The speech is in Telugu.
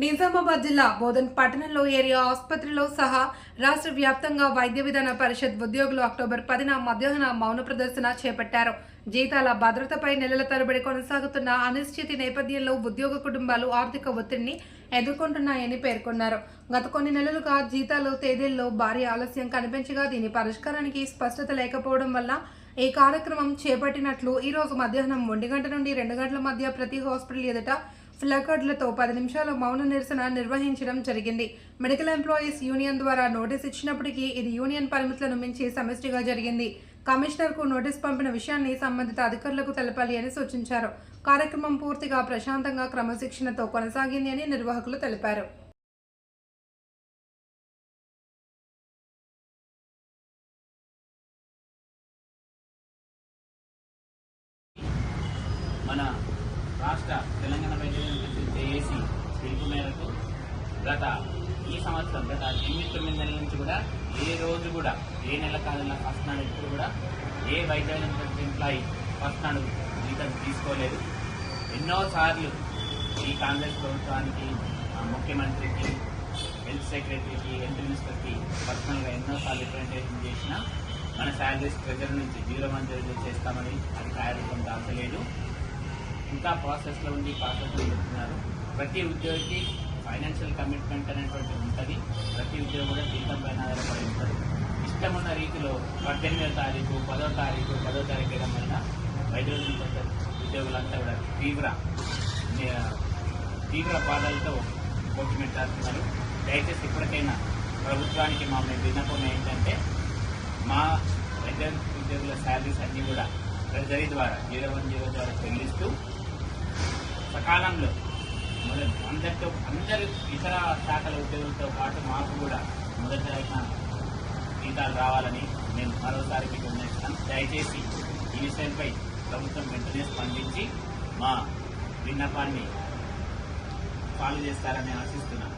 నిజామాబాద్ జిల్లా బోధన్ పట్టణంలో ఏరియా ఆసుపత్రిలో సహా రాష్ట్ర వ్యాప్తంగా వైద్య విధాన పరిషత్ ఉద్యోగులు అక్టోబర్ పదిన మధ్యాహ్న మౌన ప్రదర్శన చేపట్టారు. జీతాల భద్రతపై నెలల తరబడి కొనసాగుతున్న అనిశ్చితి నేపథ్యంలో ఉద్యోగ కుటుంబాలు ఆర్థిక ఒత్తిడిని ఎదుర్కొంటున్నాయని పేర్కొన్నారు. గత కొన్ని నెలలుగా జీతాలు తేదీల్లో భారీ ఆలస్యం కనిపించగా దీని పరిష్కారానికి స్పష్టత లేకపోవడం వల్ల ఈ కార్యక్రమం చేపట్టినట్లు ఈరోజు మధ్యాహ్నం ఒంటి గంట నుండి రెండు గంటల మధ్య ప్రతి హాస్పిటల్ ఎదుట ప్లకార్డులతో పది నిమిషాలు మౌన నిరసన నిర్వహించడం జరిగింది. మెడికల్ ఎంప్లాయీస్ యూనియన్ ద్వారా నోటీస్ ఇచ్చినప్పటికీ ఇది యూనియన్ పరిమితులను మించి సమిష్టిగా జరిగింది. కమిషనర్కు నోటీస్ పంపిన విషయాన్ని సంబంధిత అధికారులకు తెలపాలి అని సూచించారు. కార్యక్రమం పూర్తిగా ప్రశాంతంగా క్రమశిక్షణతో కొనసాగింది అని నిర్వాహకులు తెలిపారు. మన రాష్ట్ర తెలంగాణ వైద్య జేఏసీ పిలుపు మేరకు గత ఈ సంవత్సరం గత ఎనిమిది తొమ్మిది నెలల నుంచి కూడా ఏ రోజు కూడా ఏ నెల కాలంలో ఫస్ట్ నాడు ఎప్పుడు కూడా ఏ వైద్య ఎంప్లాయీ ఫస్ట్ నాడు జీతం తీసుకోలేదు. ఎన్నోసార్లు ఈ కాంగ్రెస్ ప్రభుత్వానికి ఆ, ముఖ్యమంత్రికి హెల్త్ సెక్రటరీకి హెల్త్ మినిస్టర్కి పర్సనల్గా ఎన్నోసార్లు రిప్రజెంటేషన్ చేసినా మన శాలరీస్ ప్రెజర్ నుంచి జీరో మంజూరు చేస్తామని అది కార్యరూపం దాల్చలేదు ఇంకా ప్రాసెస్లో ఉండి ప్రాసెస్లో చెప్తున్నారు ప్రతి ఉద్యోగికి ఫైనాన్షియల్ కమిట్మెంట్ అనేటువంటి ఉంటుంది. ప్రతి ఉద్యోగం కూడా జీతం పైన ఆధారపడి ఉంటుంది ఇష్టమున్న రీతిలో పద్దెనిమిదో తారీఖు పదో తారీఖు పదో తారీఖు వేయడం వల్ల వైద్యులు ఉద్యోగులంతా కూడా తీవ్ర తీవ్ర బాధలతో పోటీమెట్టాడుతున్నారు దయచేసి ఇప్పటికైనా ప్రభుత్వానికి మమ్మల్ని విన్నపం ఏంటంటే మా వైద్య ఉద్యోగుల శాలరీస్ అన్నీ కూడా ట్రెజరీ ద్వారా జీరో వన్ జీరో ద్వారా చెల్లిస్తూ సకాలంలో మొదలు అందరితో అందరు ఇతర శాఖల ఉద్యోగులతో పాటు మాకు కూడా మొదటి తారీఖున జీతాలు రావాలని మేము మరోసారి మీకు నిర్ణయిస్తాం దయచేసి ఈ విషయంపై ప్రభుత్వం వెంటనే స్పందించి మా విన్నపాన్ని సాల్వ్ చేస్తారని ఆశిస్తున్నాను.